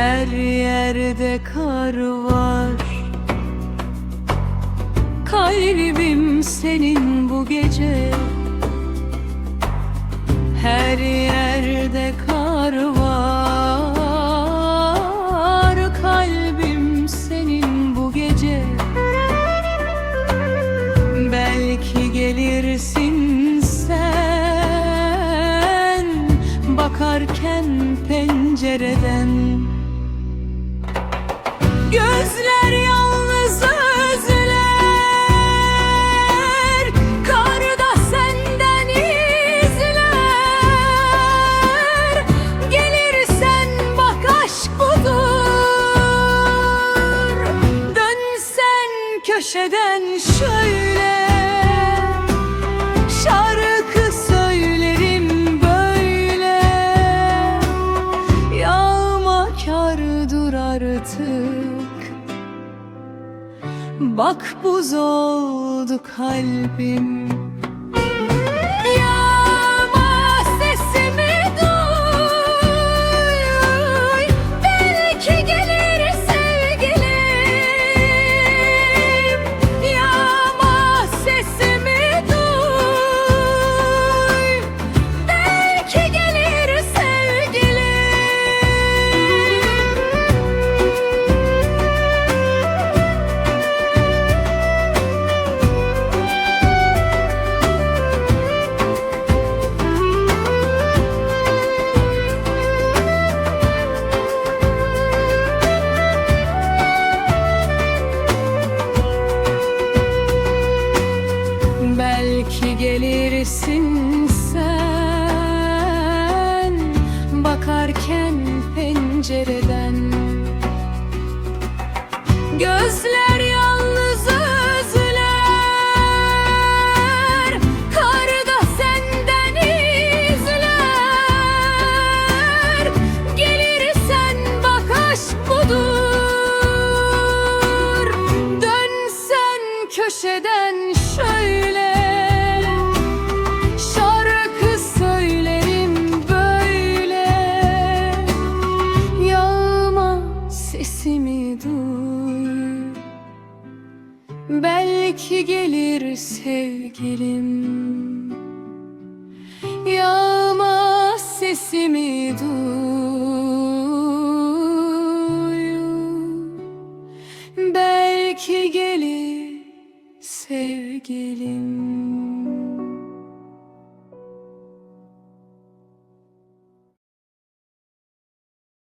Her yerde kar var. Kalbim senin bu gece. Her yerde kar var. Kalbim senin bu gece. Belki gelirsin sen. Bakarken pencereden köşeden şöyle Şarkı söylerim böyle. Yağma kardır artık. Bak buz oldu kalbim gelirsin sen. Bakarken pencereden. Gözler yalnız özler. Karda senden izler. Gelirsen bak aşk budur. Dönsen köşeden Belki gelir sevgilim. Yağma sesimi duy. Belki gelir sevgilim